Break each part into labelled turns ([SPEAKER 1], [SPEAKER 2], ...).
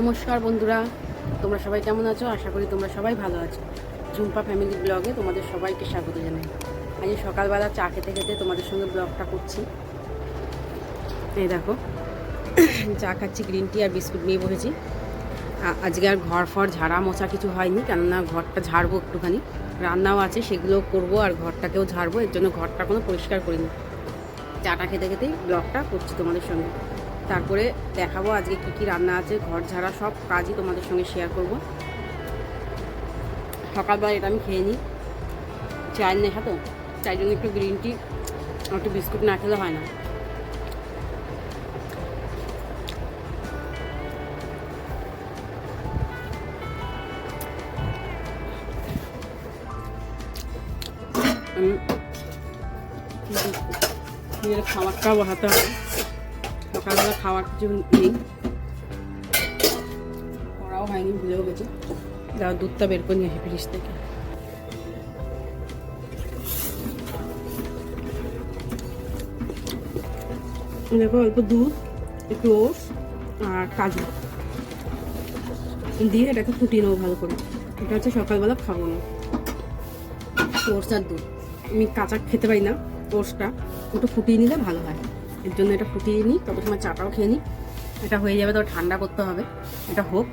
[SPEAKER 1] নমস্কার বন্ধুরা। তোমরা সবাই কেমন আছো? আশা করি তোমরা সবাই ভালো আছো। ঝুম্পা ফ্যামিলি ব্লগে তোমাদের সবাইকে স্বাগত জানাই। আজ সকালবেলা চা খেতে খেতে তোমাদের সঙ্গে ব্লগটা করছি। এই দেখো, চা খাচ্ছি গ্রিন টি আর বিস্কুট নিয়ে বসেছি। আজকে আর ঘর ফর ঝাড়া মোছা কিছু হয়নি, কেননা ঘরটা ঝাড়বো একটুখানি। রান্নাও আছে, সেগুলো করব আর ঘরটাকেও ঝাড়বো, এর জন্য ঘরটা কোনো পরিষ্কার করিনি। চাটা খেতে খেতেই ব্লগটা করছি তোমাদের সঙ্গে। তারপরে দেখাবো আজকে কি কি রান্না আছে ঘর ঝাড়া সব কাজই তোমাদের সঙ্গে শেয়ার করব সকালবেলা এটা আমি খেয়ে নিই চায়ের নেশা তো তাই জন্য একটু গ্রিন টি একটু বিস্কুট না খেলে হয় না খাবারটাও বসাতে হবে সকালবেলা খাওয়ার কিছু নেই। করাও হয়নি, ভুলেও গেছি। দাও দুধটা বের করে নিয়ে আসি ফ্রিজ থেকে। দেখো, অল্প দুধ, একটু ওটস আর কাজু। দিয়ে এটাকে ফুটিয়ে নেব ভালো করে। এটা হচ্ছে সকালবেলা খাব না। ওটস আর দুধ। আমি কাঁচা খেতে পারি না, ওটসটা। একটু ফুটিয়ে নিলে ভালো হয়। এর জন্য এটা ফুটিয়ে নিই, তত সময় চাটাও খেয়ে নিই। এটা হয়ে যাবে তো ঠান্ডা করতে হবে। এটা হোক।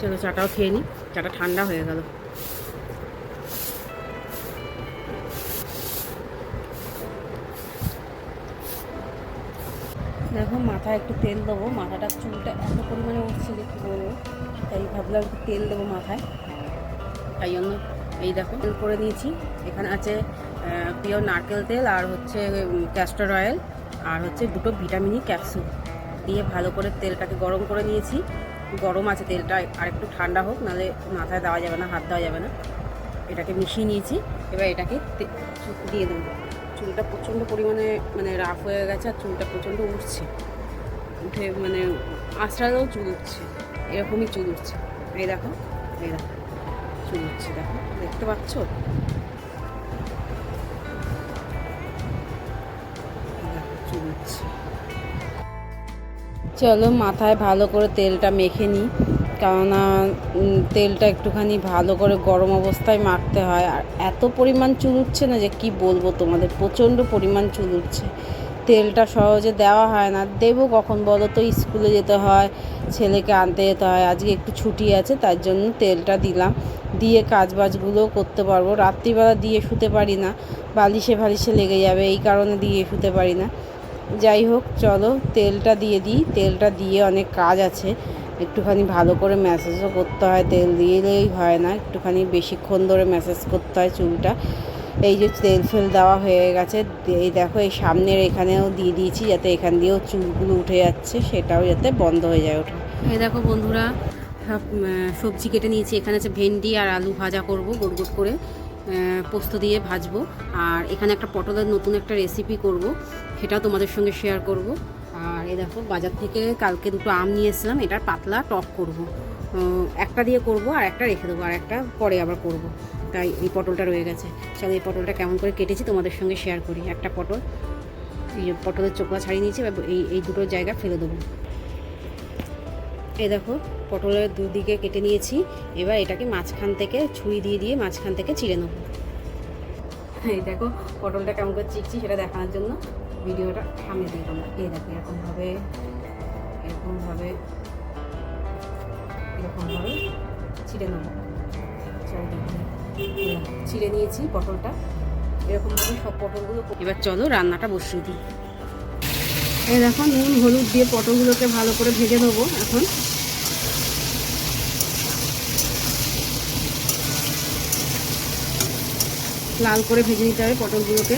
[SPEAKER 1] চলো চাটাও খেয়ে নিই। চাটা ঠান্ডা হয়ে গেল। দেখো, মাথায় একটু তেল দেবো। মাথাটার চুলটা এত পরিমাণে উঠছে যে কী বলব তাই ভাবলাম একটু তেল দেবো মাথায়। তাই জন্য এই দেখো, তেল করে নিয়েছি। এখানে আছে পিওর নারকেল তেল আর হচ্ছে ক্যাস্টর অয়েল আর হচ্ছে দুটো ভিটামিনি ক্যাপসুল দিয়ে ভালো করে তেলটাকে গরম করে নিয়েছি। গরম আছে তেলটা আর একটু ঠান্ডা হোক, নাহলে মাথায় দেওয়া যাবে না, হাত দেওয়া যাবে না। এটাকে মিশিয়ে নিয়েছি। এবার এটাকে দিয়ে দেবো। চুলটা প্রচণ্ড পরিমাণে মানে রাফ হয়ে গেছে আর চুলটা প্রচণ্ড উঠছে। উঠে মানে আশ্রালেও চুল উঠছে। এরকমই চুল উঠছে। এই দেখো এই দেখো, চুল উঠছে, দেখো। দেখতে পাচ্ছ? চলো মাথায় ভালো করে তেলটা মেখে নিই। কেননা তেলটা একটুখানি ভালো করে গরম অবস্থায় মাখতে হয়। আর এত পরিমাণ চুল উঠছে না যে কি বলব তোমাদের, প্রচণ্ড পরিমাণ চুল উঠছে। তেলটা সহজে দেওয়া হয় না। দেবো কখন বলো তো, স্কুলে যেতে হয়, ছেলেকে আনতে যেতে হয়। আজকে একটু ছুটি আছে, তার জন্য তেলটা দিলাম। দিয়ে কাজ বাজগুলো করতে পারব। রাত্রিবেলা দিয়ে শুতে পারি না। বালিশে ফালিশে লেগে যাবে, এই কারণে দিয়ে শুতে পারি না। যাই হোক, চলো, তেলটা দিয়ে দিই। তেলটা দিয়ে অনেক কাজ আছে। একটুখানি ভালো করে ম্যাসেজও করতে হয়। তেল দিলেই হয় না। একটুখানি বেশিক্ষণ ধরে ম্যাসেজ করতে হয় চুলটা। এই যে তেল ফেল দেওয়া হয়ে গেছে। এই দেখো, এই সামনের এখানেও দিয়ে দিয়েছি যাতে এখান দিয়েও চুলগুলো উঠে যাচ্ছে। সেটাও যাতে বন্ধ হয়ে যায় ওঠে। এই দেখো বন্ধুরা সব সবজি কেটে নিয়েছি। এখানে আছে ভেন্ডি আর আলু ভাজা করব গোট গোট করে। পোস্ত দিয়ে ভাজবো। আর এখানে একটা পটলের নতুন একটা রেসিপি করব, সেটাও তোমাদের সঙ্গে শেয়ার করব। আর এই দেখো, বাজার থেকে কালকে দুটো আম নিয়ে এসেছিলাম, এটার পাতলা টক করব। একটা দিয়ে করব আর একটা রেখে দেবো, আর একটা পরে আবার করব। তাই এই পটলটা রয়ে গেছে। চলো এই পটলটা কেমন করে কেটেছি তোমাদের সঙ্গে শেয়ার করি। একটা পটল, এই পটলের চোখা ছাড়িয়ে নিয়েছি এই এই দুটো জায়গা ফেলে দেবো। এই দেখো, পটলের দুদিকে কেটে নিয়েছি। এবার এটাকে মাঝখান থেকে ছুরি দিয়ে দিয়ে মাঝখান থেকে চিড়ে নেব। এই দেখো, পটলটা কেমন করে চিকছি সেটা দেখানোর জন্য। ভিডিওটা থামিয়ে দিই তোমরা এই দেখো, এরকমভাবে এরকমভাবে এরকমভাবে চিড়ে নেব। চিড়ে নিয়েছি পটলটা। এরকমভাবে সব পটলগুলো এবার চলো রান্নাটা বসিয়ে দিই। এই দেখো, নুন, হলুদ দিয়ে পটলগুলোকে ভালো করে ভেজে নেব এখন। লাল করে ভেজে নিতে হবে পটলগুলোকে।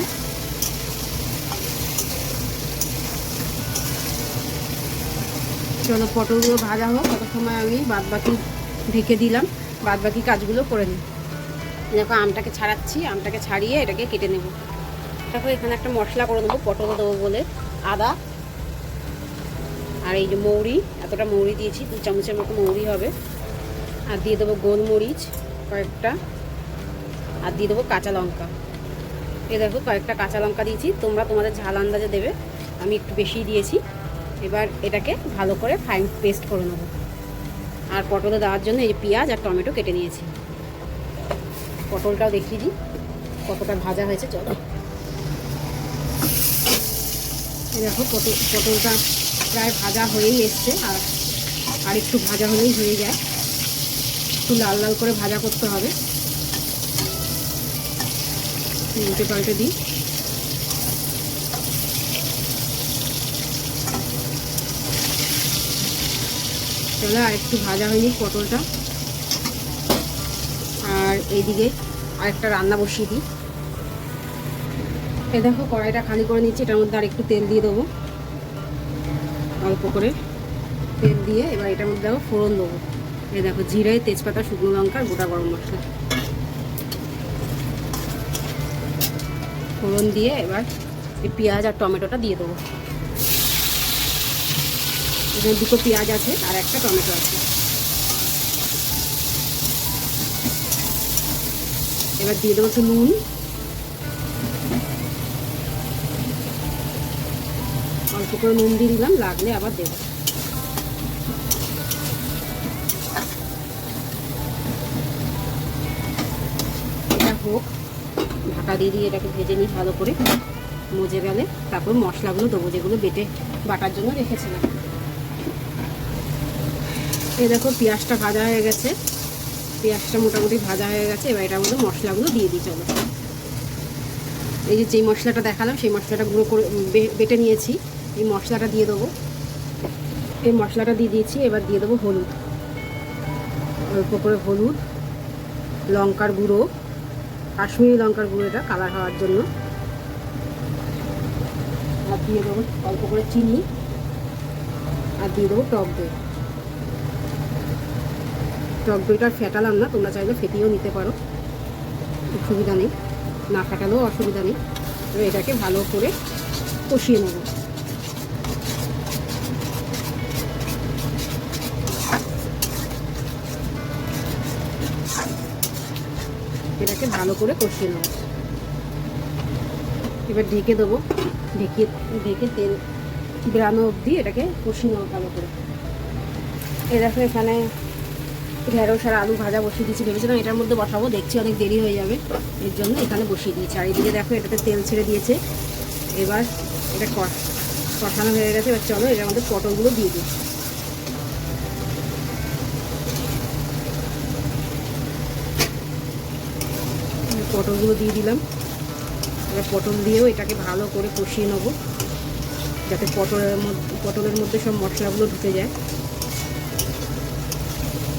[SPEAKER 1] চলো, পটলগুলো ভাজা হোক তত সময় আমি বাদ বাকি ঢেকে দিলাম। বাদ বাকি কাজগুলো করে নিই। দেখো, আমটাকে ছাড়াচ্ছি, আমটাকে ছাড়িয়ে এটাকে কেটে নেব। দেখো, এখানে একটা মশলা করে নেব পটল দেবো বলে। আদা আর এই যে মৌরি, এতটা মৌরি দিয়েছি, দু চামচের মতো মৌরি হবে। আর দিয়ে দেবো গোলমরিচ কয়েকটা। আর দিয়ে দেবো কাঁচা লঙ্কা। এ দেখো কয়েকটা কাঁচা লঙ্কা দিয়েছি, তোমরা তোমাদের ঝাল আন্দাজে দেবে। আমি একটু বেশি দিয়েছি। এবার এটাকে ভালো করে ফাইন পেস্ট করে নেব। আর পটলে দেওয়ার জন্য এই যে পেঁয়াজ আর টমেটো কেটে নিয়েছি। পটলটাও দেখিয়ে দিই, কতটা ভাজা হয়েছে, চলো। দেখো পটল, পটলটা প্রায় ভাজা হয়েই এসছে, আর আর একটু ভাজা হলেই হয়ে যায়। একটু লাল লাল করে ভাজা করতে হবে। উল্টে পাল্টে দিই। চলো আর একটু ভাজা হয়নি পটলটা। আর এইদিকে আরেকটা রান্না বসিয়ে দিই। এ দেখো, কড়াইটা খালি করে নিচ্ছি, এটার মধ্যে আর একটু তেল দিয়ে দেবো। অল্প করে তেল দিয়ে এবার এটার মধ্যে দেখো ফোড়ন দেবো। এ দেখো জিরে তেজপাতা, শুকনো লঙ্কা গোটা গরম মশলা। ফোড়ন দিয়ে এবার এই পেঁয়াজ আর টমেটোটা দিয়ে দেবো। এখানে দুটো পেঁয়াজ আছে আর একটা টমেটো আছে। এবার দিয়ে দেবো নুন। অল্প করে নুন দিয়ে দিলাম, লাগলে আবার দেবো। ঢাকা দিয়ে দিয়ে এটাকে ভেজে নিই ভালো করে। মজে গেলে তারপর মশলাগুলো দেবো যেগুলো বেটে বাটার জন্য রেখেছিলাম। এই দেখো পেঁয়াজটা ভাজা হয়ে গেছে। পেঁয়াজটা মোটামুটি ভাজা হয়ে গেছে। এবার এটার মধ্যে মশলাগুলো দিয়ে দিই চলো এই যে যেই মশলাটা দেখালাম, সেই মশলাটা গুঁড়ো করে বেটে নিয়েছি। এই মশলাটা দিয়ে দেবো। এই মশলাটা দিয়ে দিয়েছি। এবার দিয়ে দেবো হলুদ। অল্প করে হলুদ, লঙ্কার গুঁড়ো। কাশ্মীরি লঙ্কার গুঁড়ো এটা কালার হওয়ার জন্য। আর দিয়ে দেবো অল্প করে চিনি। আর দিয়ে দেবো টক দই। টক দইটা ফেটালাম না, তোমরা চাইলে ফেটিয়েও নিতে পারো। অসুবিধা নেই। না ফেটালেও অসুবিধা নেই। এটাকে ভালো করে কষিয়ে নেব। এটাকে ভালো করে কষিয়ে নেব। এবার ঢেকে দেবো। ঢেকে ঢেকে তেল বেরানো অবধি এটাকে কষিয়ে নেব ভালো করে। এ দেখো এখানে ঢেঁড়স আর আলু ভাজা বসিয়ে দিয়েছি। ভেবেছিলাম এটার মধ্যে বসাবো। দেখছি অনেক দেরি হয়ে যাবে। এর জন্য এখানে বসিয়ে দিয়েছি। আর এদিকে দেখো এটাতে তেল ছেড়ে দিয়েছে। এবার এটা কষ- কষানো হয়ে গেছে। এবার চলো এটার মধ্যে পটলগুলো দিয়ে দিই। পটলগুলো দিয়ে দিলাম। এবার পটল দিয়েও এটাকে ভালো করে কষিয়ে নেব, যাতে পটলের মধ্যে পটলের মধ্যে সব মশলাগুলো ঢুকে যায়।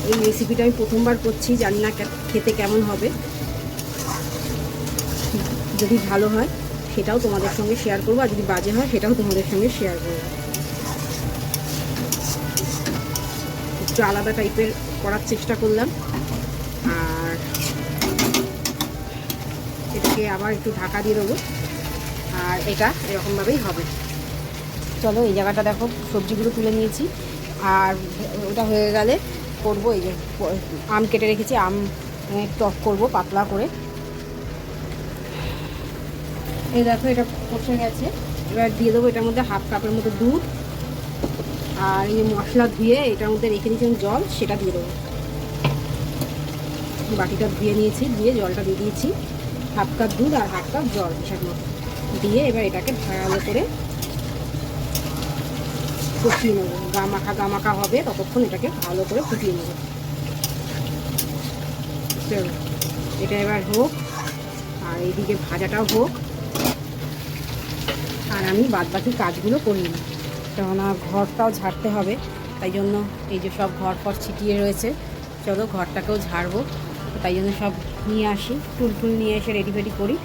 [SPEAKER 1] এই রেসিপিটা আমি প্রথমবার করছি, জানি না খেতে কেমন হবে। যদি ভালো হয়, সেটাও তোমাদের সঙ্গে শেয়ার করব, আর যদি বাজে হয়, সেটাও তোমাদের সঙ্গে শেয়ার করব। একটু আলাদা টাইপের করার চেষ্টা করলাম। এটাকে আবার একটু ঢাকা দিয়ে দেবো। আর এটা এরকমভাবেই হবে। চলো, এই জায়গাটা দেখো, সবজিগুলো তুলে নিয়েছি। আর ওটা হয়ে গেলে করব এই যে, আম কেটে রেখেছি, আম টক করব পাতলা করে। এই দেখো, এটা কষে গেছে। এবার দিয়ে দেবো এটার মধ্যে হাফ কাপের মতো দুধ। আর এই মশলা ধুয়ে এটার মধ্যে রেখে দিয়েছিলাম জল, সেটা দিয়ে দেবো। বাটিটা ধুয়ে নিয়েছি, দিয়ে জলটা দিয়ে দিয়েছি। হাফ কাপ দুধ আর হাফ কাপ জল মতো দিয়ে এবার এটাকে ভালো করে ফুটিয়ে নেব। গা মাখা গা মাখা হবে, ততক্ষণ এটাকে ভালো করে ফুটিয়ে নেব। চলো, এটা এবার হোক, আর এইদিকে ভাজাটাও হোক। আর আমি বাদ বাকি কাজগুলো করি না। কেননা ঘরটাও ঝাড়তে হবে, তাই জন্য এই যে সব ঘর ফর ছিটিয়ে রয়েছে, চলো ঘরটাকেও ঝাড়বো। তাই জন্য সব নিয়ে আসি টুল নিয়ে এসে রেডি ফেডি করি,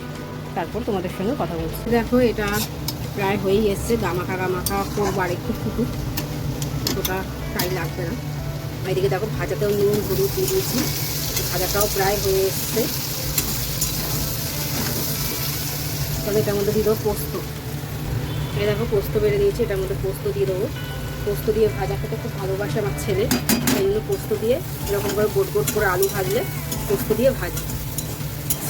[SPEAKER 1] তারপর তোমাদের সঙ্গে কথা বলছি। দেখো, এটা প্রায় হয়েই এসছে, গামাখা গামাখা করব আর একটু ফুটুক অতটা টাই লাগবে না। এদিকে দেখো, ভাজাটাও নুন, হলুদ দিয়ে দিয়েছি। ভাজাটাও প্রায় হয়ে এসছে। তাহলে এটার মধ্যে দিয়ে দেবো পোস্ত। এটা দেখো, পোস্ত বেড়ে দিয়েছি এটার মধ্যে পোস্ত দিয়ে দেবো। পোস্ত দিয়ে ভাজা খেতে খুব ভালোবাসে আমার ছেলে। তাই জন্য পোস্ত দিয়ে এরকম করে গোট গোট করে আলু ভাজলে পোস্ত দিয়ে ভাজি।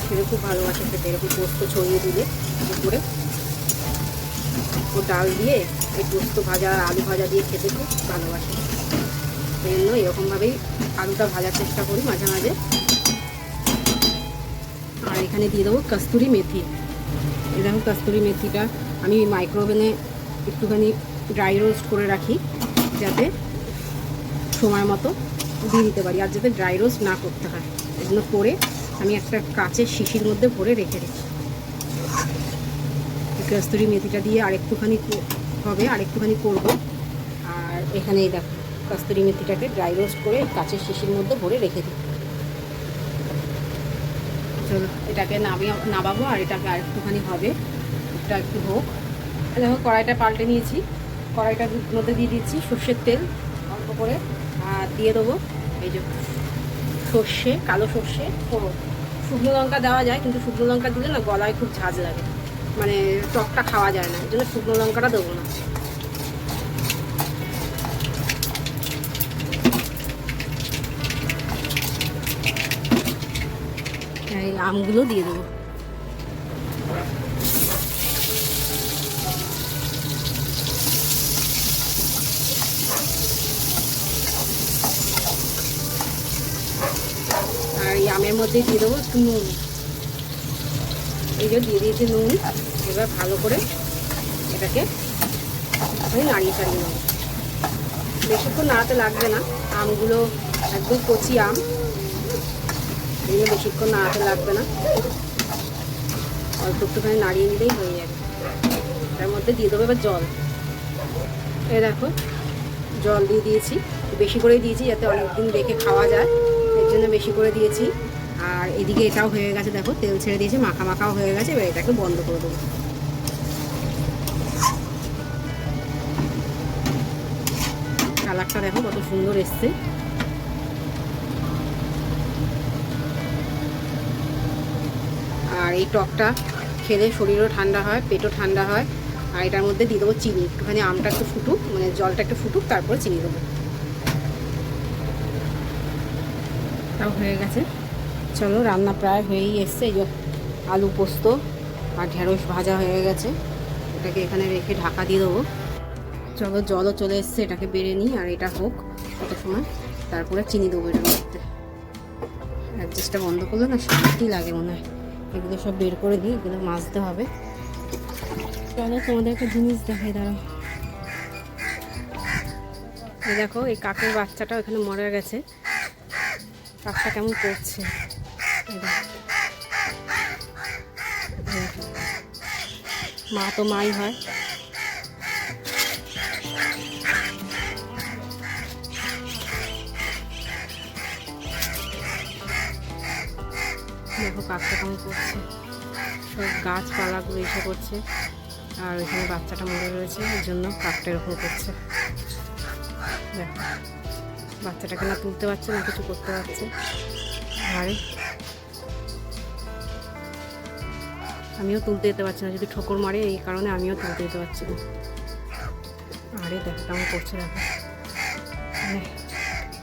[SPEAKER 1] ছেলে খুব ভালোবাসে খেতে, এরকম পোস্ত ছড়িয়ে দিলে উপরে ও ডাল দিয়ে এই পোস্ত ভাজা আলু ভাজা দিয়ে খেতে খুব ভালোবাসে। সেই জন্য এরকমভাবেই আলুটা ভাজার চেষ্টা করি মাঝে মাঝে। আর এখানে দিয়ে দেবো কস্তুরি মেথি। এরকম কস্তুরি মেথিটা আমি মাইক্রোওভেনে একটুখানি ড্রাই রোস্ট করে রাখি, যাতে সময় মতো দিয়ে দিতে পারি, আর যাতে ড্রাই রোস্ট না করতে হয়। এগুলো করে আমি একটা কাচের শিশির মধ্যে ভরে রেখে এই কস্তুরি মেথিটা দিয়ে আর একটুখানি হবে আর একটুখানি করব। আর এখানে এই দেখো, কস্তুরি মেথিটাকে ড্রাই রোস্ট করে কাচের শিশির মধ্যে ভরে রেখে দিই। চলো, এটাকে নামিয়ে নামাবো আর এটাকে আর একটুখানি হবে। এটা একটু হোক। দেখো, কড়াইটা পাল্টে নিয়েছি। কড়াইটার মধ্যে দিয়ে দিচ্ছি সর্ষের তেল অল্প করে। আর দিয়ে দেবো এই যে সর্ষে, কালো সর্ষে ফোড়ন শুকনো লঙ্কা দেওয়া যায়, কিন্তু শুকনো লঙ্কা দিলে না গলায় খুব ঝাঁজ লাগে। মানে টকটা খাওয়া যায় না, এই জন্য শুকনো লঙ্কাটা দেবো না। এই আমগুলো দিয়ে দেবো আর এই আমের মধ্যে দিয়ে দেবো একটু নুন। এই যে দিয়ে দিয়েছি নুন এবার ভালো করে এটাকে ওই নাড়িয়ে চাড়িয়ে নেব। বেশিক্ষণ নাড়াতে লাগবে না, আমগুলো একদম কচি আম জন্য বেশিক্ষণ নাড়াতে লাগবে না। অল্প একটুখানি নাড়িয়ে নিলেই হয়ে যাবে। তার মধ্যে দিয়ে দেবো এবার জল। এই দেখো, জল দিয়ে দিয়েছি। বেশি করেই দিয়েছি যাতে অনেকদিন রেখে খাওয়া যায়। এর জন্য বেশি করে দিয়েছি। আর এদিকে এটাও হয়ে গেছে, দেখো, তেল ছেড়ে দিয়েছে, মাখা মাখাও হয়ে গেছে, এবার এটাকে বন্ধ করে দেবো। কালারটা দেখো, কত সুন্দর এসছে। আর এই টকটা খেলে শরীরও ঠান্ডা হয়, পেটও ঠান্ডা হয়। আর এটার মধ্যে দিয়ে দেবো চিনি, একটুখানি আমটা একটু ফুটুক মানে জলটা একটু ফুটুক, তারপরে চিনি দেবো। তাও হয়ে গেছে। চলো, রান্না প্রায় হয়েই এসছে, এই যে আলু পোস্ত আর ঢেঁড়স ভাজা হয়ে গেছে। এটাকে এখানে রেখে ঢাকা দিয়ে দেবো। চলো, জলও চলে এসছে, এটাকে বেড়ে নিই আর এটা হোক কত সময়। তারপরে চিনি দেবো এটার মধ্যে। অ্যাডজাস্টটা বন্ধ করলে না শান্তি লাগে মনে হয়। এগুলো সব বের করে দিই, এগুলো মাজতে হবে। চলো, তোমাদের একটা জিনিস দেখাই, দাঁড়াও। এই দেখো, এই কাকের বাচ্চাটা ওখানে মরে গেছে। কাকটা কেমন করছে? দেখো। দেখো। মা তো মাই হয়। দেখো কাকটা কেমন করছে। সব গাছপালাগুলো এসে করছে আর ওইখানে বাচ্চাটা মরে রয়েছে ওই জন্য কাকটা এরকম করছে। দেখো, বাচ্চাটাকে না তুলতে পারছে না, কিছু করতে পারছে। আর আমিও তুলতে যেতে পারছি না, যদি ঠোকর মারে, এই কারণে আমিও তুলতে যেতে পারছি না। আরে দেখো, কেমন করছে দেখো। মানে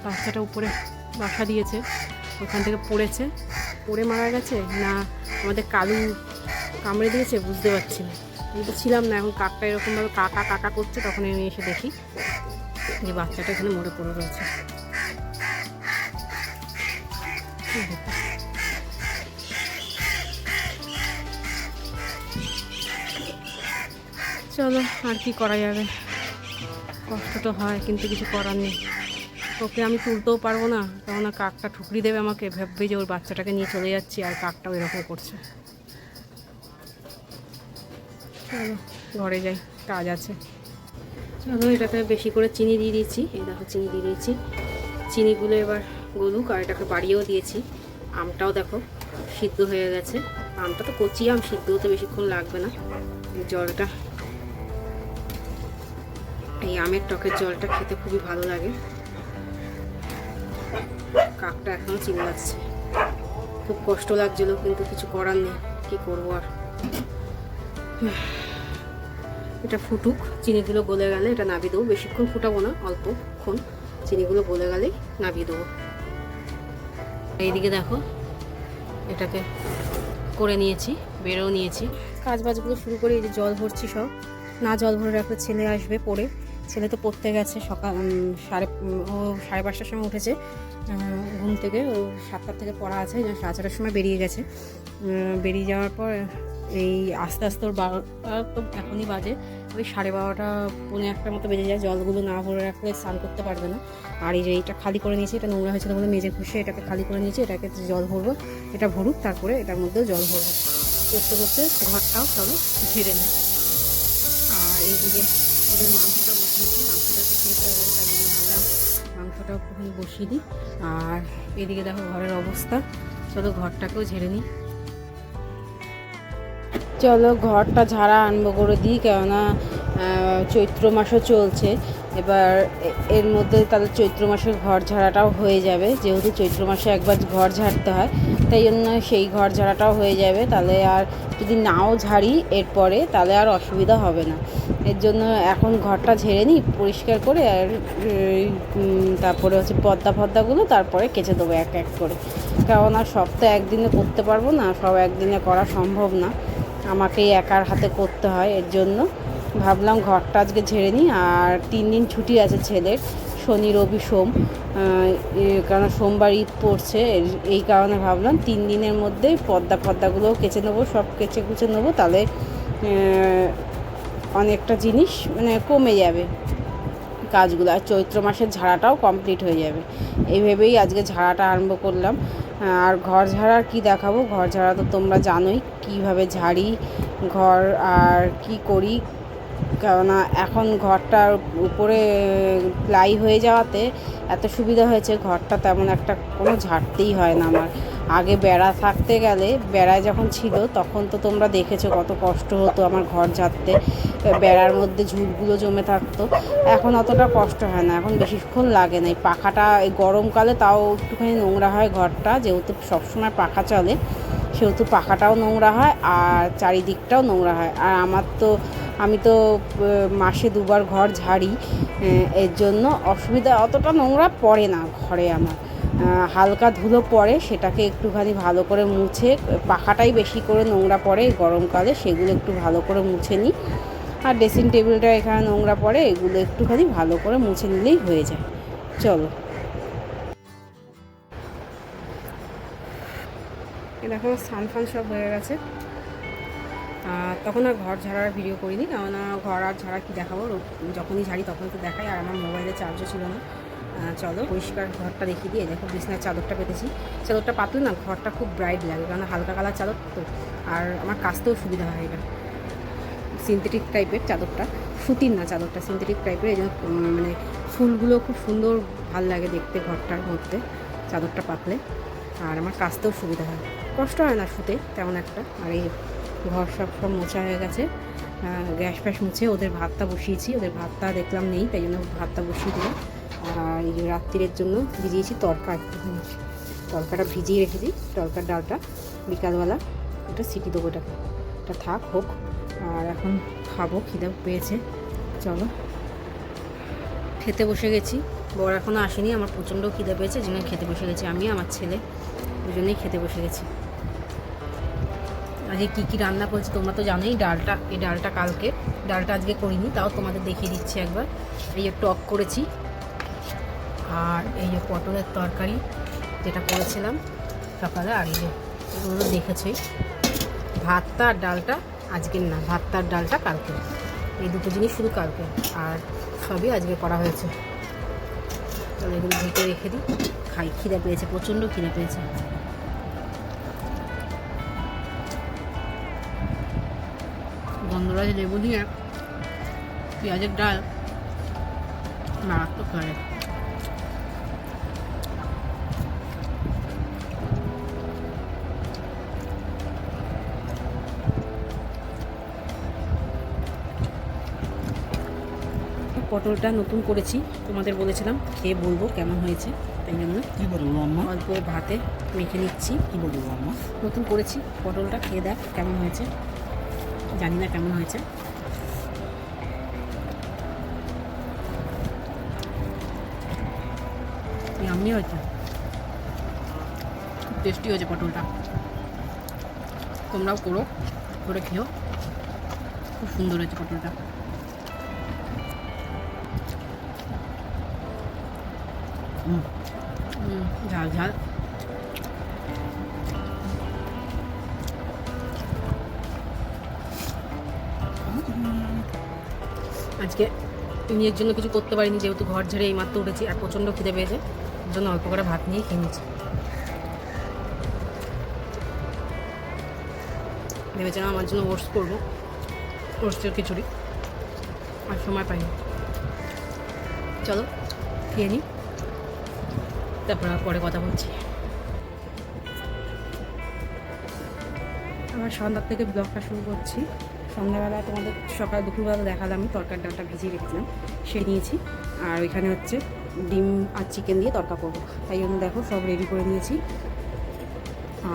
[SPEAKER 1] বাচ্চাটা উপরে বাসা দিয়েছে, ওখান থেকে পড়েছে। পড়ে মারা গেছে? না, আমাদের কালু কামড়ে দিয়েছে, বুঝতে পারছি না। আমি তো ছিলাম না, এখন কাকটা এরকমভাবে কাকা কাকা করছে, তখন আমি এসে দেখি যে বাচ্চাটা এখানে মরে পড়ে রয়েছে। চলো, আর কি করা যাবে? কষ্ট তো হয়, কিন্তু কিছু করার নেই। ওকে আমি তুলতেও পারব না তখন না কাকটা ঠুকরি দেবে আমাকে, ভাববে যে ওর বাচ্চাটাকে নিয়ে চলে যাচ্ছি, আর কাকটাও এরকম করছে। চলো, ঘরে যাই, কাজ আছে। চলো, এটাতে বেশি করে চিনি দিয়ে দিয়েছি। এই দেখো, চিনি দিয়ে দিয়েছি। চিনিগুলো এবার গলুক, আর এটাকে বাড়িয়েও দিয়েছি। আমটাও দেখো, সিদ্ধ হয়ে গেছে। আমটা তো কচি আম সিদ্ধ হতে বেশিক্ষণ লাগবে না। জলটা এই আমের টকের জলটা খেতে খুবই ভালো লাগে। কাকটা এখনও চিল্লাচ্ছে। খুব কষ্ট লাগছিল, কিন্তু কিছু করার নেই। কি করব আর? এটা ফুটুক, চিনিগুলো গলে গেলে এটা নাবিয়ে দেবো। বেশিক্ষণ ফুটাবো না, অল্পক্ষণ চিনিগুলো গলে গেলেই নাবিয়ে দেবো। এইদিকে দেখো, এটাকে করে নিয়েছি বেরোও নিয়েছি। কাজ বাজগুলো শুরু করে এই যে জল ভরছি সব। না জল ভরে রাখলে ছেলে আসবে পড়ে। ছেলে তো পড়তে গেছে সকাল সাড়ে, ও সাড়ে পাঁচটার সময় উঠেছে ঘুম থেকে, ও সাতটার থেকে পড়া আছে সাড়ে ছটার সময় বেরিয়ে গেছে। বেরিয়ে যাওয়ার পর এই আস্তে আস্তে ওর বারোটা তো এখনই বাজে, ওই সাড়ে বারোটা, পৌনে একটার মতো বেজে যায়, জলগুলো না ভরে রাখলে স্নান করতে পারবে না। আর এই যে এইটা খালি করে নিয়েছি, এটা নোংরা হয়েছিল বলে মেজে ঘষে এটাকে খালি করে নিয়েছি, এটাকে জল ভরবো, এটা ভরুক, তারপরে এটার মধ্যেও জল ভরবো। করতে করতে ঘরটাও চলো ঘিরে নিই। আর এইদিকে ওদের মাংসটা মাংসটা একটুখানি বসিয়ে দিই। আর এদিকে দেখো ঘরের অবস্থা। চলো ঘরটাকেও ঝেড়ে নিই। চলো ঘরটা ঝাড়া আনব করে দিই, কেননা চৈত্র মাসও চলছে। এবার এর মধ্যে তাহলে চৈত্র মাসের ঘর ঝাড়াটাও হয়ে যাবে। যেহেতু চৈত্র মাসে একবার ঘর ঝাড়তে হয়, তাই জন্য সেই ঘর ঝাড়াটাও হয়ে যাবে। তাহলে আর যদি নাও ঝাড়ি, এরপরে তাহলে আর অসুবিধা হবে না। এর জন্য এখন ঘরটা ঝেড়ে নিই, পরিষ্কার করে আর তারপরে হচ্ছে পদ্মা ফর্দাগুলো তারপরে কেচে দেবো এক এক করে। কেননা সব তো একদিনে করতে পারব না, সব একদিনে করা সম্ভব না। আমাকেই একার হাতে করতে হয় এর জন্য। ভাবলাম ঘরটা আজকে ঝেড়ে নিই, আর তিন দিন ছুটি আছে ছেলের, শনি, রবি, সোম। কারণ সোমবার ঈদ পড়ছে এই কারণে ভাবলাম তিন দিনের মধ্যে পর্দা ফর্দাগুলোও কেচে নেব, সব কেচে কুচে নেব, তাহলে অনেকটা জিনিস মানে কমে যাবে কাজগুলো, আর চৈত্র মাসের ঝাড়াটাও কমপ্লিট হয়ে যাবে। এই ভেবেই আজকে ঝাড়াটা আরম্ভ করলাম। আর ঘর ঝাড়ার কি দেখাবো? ঘর ঝাড়া তো তোমরা জানোই, কীভাবে ঝাড়ি ঘর আর কি করি কেননা এখন ঘরটার উপরে প্লাই হয়ে যাওয়াতে এত সুবিধা হয়েছে, ঘরটা তেমন একটা কোনো ঝাড়তেই হয় না আমার। আগে বেড়া থাকতে গেলে, বেড়ায় যখন ছিল তখন তো তোমরা দেখেছ কত কষ্ট হতো আমার ঘর ঝাড়তে। বেড়ার মধ্যে ঝুলগুলো জমে থাকতো। এখন অতটা কষ্ট হয় না, এখন বেশিক্ষণ লাগে না। এই পাখাটা, এই গরমকালে তাও একটুখানি নোংরা হয় ঘরটা, যেহেতু সবসময় পাখা চলে, সেহেতু পাখাটাও নোংরা হয় আর চারিদিকটাও নোংরা হয়। আর আমার তো আমি তো মাসে দুবার ঘর ঝাড়ি এর জন্য অসুবিধা অতটা নোংরা পড়ে না ঘরে আমার। হালকা ধুলো পড়ে, সেটাকে একটুখানি ভালো করে মুছে, পাখাটাই বেশি করে নোংরা পড়ে গরমকালে, সেগুলো একটু ভালো করে মুছে নিই। আর ড্রেসিং টেবিলটা এখানে নোংরা পড়ে, এগুলো একটুখানি ভালো করে মুছে নিলেই হয়ে যায়। চলো। দেখো স্নান ফান সব হয়ে গেছে। তখন আর ঘর ঝাড়ার ভিডিও করিনি, কেননা ঘর আর ঝাড়া কি দেখাবো? যখনই ঝাড়ি তখন তো দেখাই, আর আমার মোবাইলে চার্জও ছিল না। চলো পরিষ্কার ঘরটা দেখিয়ে দিয়ে দেখো বিছনার চাদরটা পেতেছি। চাদরটা পাতলে না ঘরটা খুব ব্রাইট লাগে কারণ হালকা কালার চাদর তো। আর আমার কাচতেও সুবিধা হয় এটা সিনথেটিক টাইপের চাদরটা। সুতির না চাদরটা সিনথেটিক টাইপের এই মানে ফুলগুলো খুব সুন্দর ভালো লাগে দেখতে ঘরটার মধ্যে, চাদরটা পাতলে। আর আমার কাচতেও সুবিধা হয়। কষ্ট হয় না শুতে তেমন একটা। আর এই ঘর সব সব মোছা হয়ে গেছে। গ্যাস ফ্যাস মুছে ওদের ভাতটা বসিয়েছি। ওদের ভাতটা দেখলাম নেই, তাই জন্য ভাতটা বসিয়ে দিলাম। আর রাত্রিরের জন্য ভিজিয়েছি তরকা তরকাটা ভিজিয়ে রেখেছি, তরকার ডালটা বিকালবেলা। ওটা সিটি দেবো এটাকে এটা থাক, হোক। আর এখন খাব, খিদে পেয়েছে। চলো। খেতে বসে গেছি। বর এখনও আসেনি, আমার প্রচণ্ড খিদে পেয়েছে জন্য খেতে বসে গেছি আমি, আমার ছেলে। দুজনেই খেতে বসে গেছি। আজকে কী কী রান্না করেছি তোমরা তো জানোই, ডালটা, এই ডালটা কালকে। ডালটা আজকে করিনি, তাও তোমাদের দেখিয়ে দিচ্ছি একবার। এই টক করেছি, আর এই যে পটলের তরকারি যেটা করেছিলাম সকালে, আর যে এগুলো তো দেখেছই। ভাতটা আর ডালটা আজকের না, ভাতটা আর ডালটা কালকে। এই দুটো জিনিস শুধু কালকে, আর সবই আজকে করা হয়েছে। তাহলে এগুলো ঢেকে রেখে দিই। খাই, খিদে পেয়েছে, প্রচণ্ড খিদে পেয়েছে। গন্ধরাজ লেবু দিয়ে পেঁয়াজের ডাল মারাত্মক লাগে পটলটা নতুন করেছি তোমাদের বলেছিলাম খেয়ে বলব কেমন হয়েছে তাই জন্য
[SPEAKER 2] কি বলব আম্মা?
[SPEAKER 1] অল্প ভাতে মেখে নিচ্ছি।
[SPEAKER 2] কি বলব আম্মা?
[SPEAKER 1] নতুন করেছি পটলটা খেয়ে দেখ কেমন হয়েছে। জানি না কেমন হয়েছে। হয়েছে। টেস্টি হয়েছে পটলটা। তোমরাও করো, করে খেয়েও খুব সুন্দর হয়েছে পটলটা। ঝাল ঝাল। আজকে নিজের জন্য কিছু করতে পারিনি, যেহেতু ঘর ঝেড়ে এই মাত্র উঠেছি আর প্রচণ্ড খিদে পেয়েছে জন্য অল্প করে ভাত নিয়ে খেয়ে নিয়েছি ভেবেছিলাম আমার জন্য ওটস করব, ওটসের খিচুড়ি, আর সময় পাইনি। চলো, খেয়ে নিই তারপর পরে কথা বলছি। আমার সন্ধ্যার থেকে ব্লগটা শুরু করছি। সন্ধ্যাবেলা তোমাদের সকাল দুপুরবেলা দেখালাম, আমি তরকার ডালটা ভিজিয়ে রেখেছিলাম, সে নিয়েছি। আর ওইখানে হচ্ছে ডিম আর চিকেন দিয়ে তরকা করব। তাই জন্য দেখো সব রেডি করে নিয়েছি।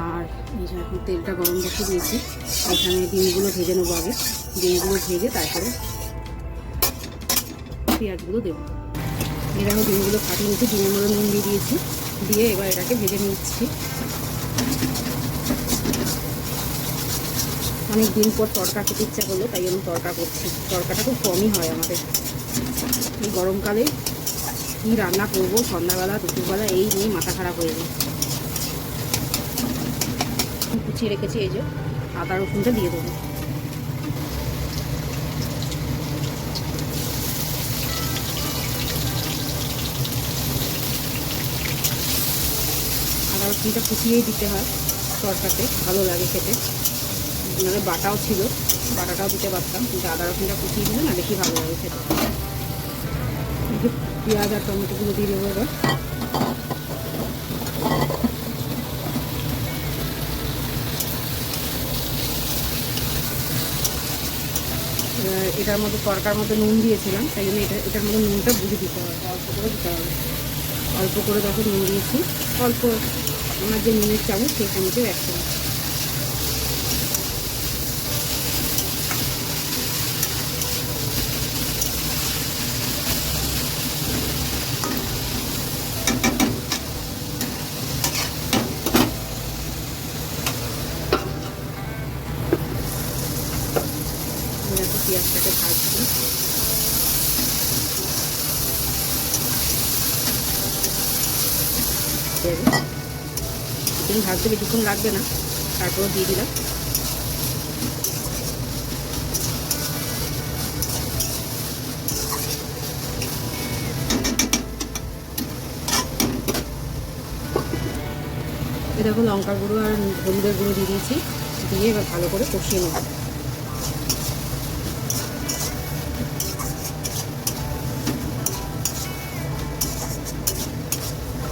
[SPEAKER 1] আর এখন তেলটা গরম বসে দিয়েছি। এখানে ডিমগুলো ভেজে নেব আগে। ডিমগুলো ভেজে তারপরে পেঁয়াজগুলো দেবো। এরকম ডিমগুলো ফাটিয়ে নিচ্ছি ডিমের মধ্যে নুন দিয়ে দিয়েছি। দিয়ে এবার এটাকে ভেজে নিচ্ছি। অনেক দিন পর তরকা খেতে ইচ্ছা করল, তাই আমি তরকা করছি। তরকাটা খুব কমই হয় আমাদের। এই গরমকালে কী রান্না করব? সন্ধ্যাবেলা, দুপুরবেলা, এই নিয়ে মাথা খারাপ হয়ে যায়। কুচিয়ে রেখেছি, এই যে আদা রসুনটা দিয়ে দেবো। আদা রসুনটা কুচিয়েই দিতে হয় তরকাতে, ভালো লাগে খেতে। মানে বাটাও ছিল। বাটাটাও দিতে পারতাম, কিন্তু আদা রসুনটা কুচিয়ে দিলে না বেশি ভালো লাগে খেতে। পেঁয়াজ আর টমেটোগুলো দিয়ে দেবো এবার। এটার মধ্যে তরকার মধ্যে নুন দিয়েছিলাম, তাই জন্য এটা এটার মধ্যে নুনটা বুঝে দিতে হবে, অল্প করে দিতে হবে। অল্প করে দেখো নুন দিয়েছি, অল্প আমার যে নুনের চামচ সেই চামচেও এক চামচ আমি একটু পেঁয়াজটাকে ভাজছি চিকেন ভাজতে বেশিক্ষণ লাগবে না। তারপরে দিয়ে দিলাম। দেখো লঙ্কা গুঁড়ো আর হলুদের গুঁড়ো দিয়ে দিয়েছি। দিয়ে এবার ভালো করে কষিয়ে নেব।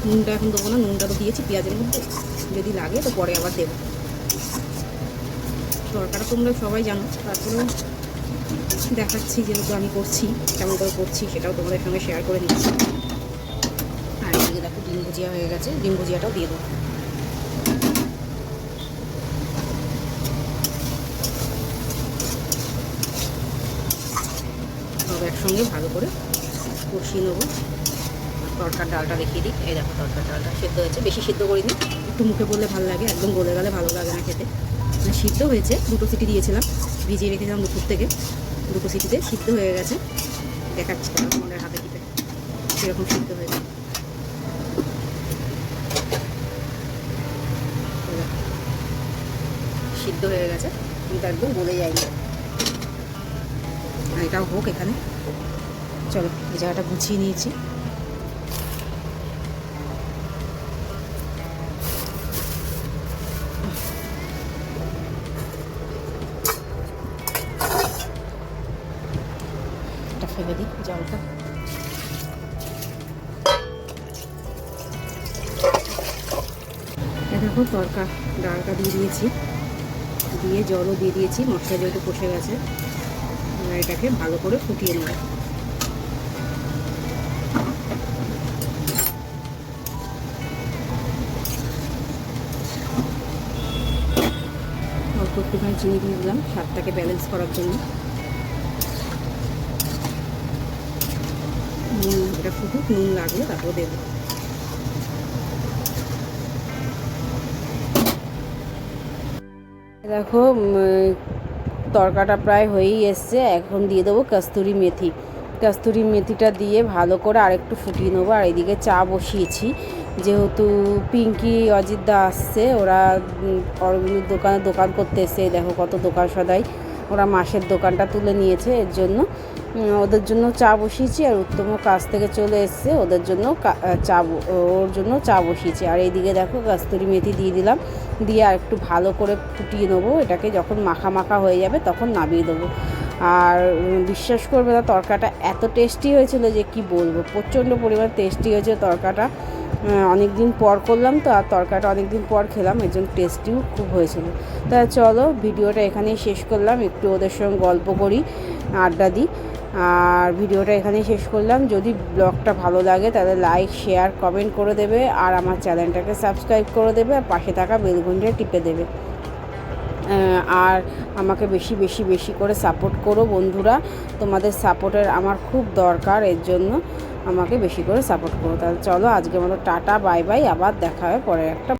[SPEAKER 1] নুনটা এখন দেবো না, নুনটা তো দিয়েছি, পেঁয়াজের মধ্যে। যদি লাগে তো পরে আবার দেবো। তরকাটা তোমরা সবাই জানো, তারপরেও দেখাচ্ছি যেহেতু আমি করছি, কেমন করে করছি, সেটাও তোমাদের সঙ্গে শেয়ার করে নিচ্ছি আর এদিকে দেখো ডিম ভুজিয়া হয়ে গেছে, ডিম ভুজিয়াটাও দিয়ে দেবো। সব একসঙ্গে ভালো করে কষিয়ে নেব। তরকার ডালটা দেখিয়ে দিই। এই দেখো তরকার ডালটা সেদ্ধ হয়েছে। বেশি সিদ্ধ করিনি। একটু মুখে পড়লে ভালো লাগে, একদম গলে গেলে ভালো লাগে না খেতে। মানে সিদ্ধ হয়েছে, দুটো সিটি দিয়েছিলাম, ভিজিয়ে রেখেছিলাম দুপুর থেকে। দুটো সিটিতে সিদ্ধ হয়ে গেছে। দেখাচ্ছি তোমাদের হাতে টিপে কীরকম সিদ্ধ হয়েছে। সিদ্ধ হয়ে গেছে। কিন্তু একদম গলে যায়নি। এটাও হোক এখানে। চলো, এই জায়গাটা গুছিয়ে নিয়েছি। দিয়েছি। দিয়ে জলও দিয়ে দিয়েছি, মশলা যেহেতু কষে গেছে, এবার এটাকে ভালো করে ফুটিয়ে নেব। অল্প একটুখানি চিনি দিয়ে দিলাম, স্বাদটাকে ব্যালেন্স করার জন্য। নুন, এটা ফুটুক, নুন লাগলে তারপর দেবো। দেখো তরকাটা প্রায় হয়েই এসছে। এখন দিয়ে দেবো কস্তুরি মেথি। কস্তুরি মেথিটা দিয়ে ভালো করে আরেকটু ফুটিয়ে নেব। আর এদিকে চা বসিয়েছি। যেহেতু পিঙ্কি অজিতদা আসছে, ওরা অরবিন্দুর দোকানে দোকান করতে এসে দেখো কত দোকান সদাই। ওরা মাসের দোকানটা তুলে নিয়েছে এর জন্য। ওদের জন্য চা বসিয়েছি আর উত্তমও কাজ থেকে চলে এসছে, ওদের জন্য চা ওর জন্য চা বসিয়েছি। আর এইদিকে দেখো কাস্তুরি মেথি দিয়ে দিলাম, দিয়ে আর একটু ভালো করে ফুটিয়ে নেব, এটাকে যখন মাখা মাখা হয়ে যাবে তখন নামিয়ে দেবো। আর বিশ্বাস করবে না, তরকাটা এত টেস্টি হয়েছিল যে কি বলব, প্রচণ্ড পরিমাণ টেস্টি হয়েছে তরকাটা। অনেক দিন পর করলাম তো, আর তরকাটা অনেক দিন পর খেলাম, এর জন্য টেস্টিও খুব হয়েছিল। তা চলো, ভিডিওটা এখানেই শেষ করলাম, একটু ওদের সঙ্গে গল্প করি, আড্ডা দিই। আর ভিডিওটা এখানেই শেষ করলাম। যদি ব্লগটা ভালো লাগে, তাহলে লাইক শেয়ার কমেন্ট করে দেবে আর আমার চ্যানেলটাকে সাবস্ক্রাইব করে দেবে আর পাশে থাকা বেলঘুনটা টিপে দেবে। আর আমাকে বেশি বেশি বেশি করে সাপোর্ট করো বন্ধুরা। তোমাদের সাপোর্টের আমার খুব দরকার, এর জন্য আমাকে বেশি করে সাপোর্ট করো। তাহলে চলো আজকের মতো টাটা বাই বাই আবার দেখা হবে পরে একটা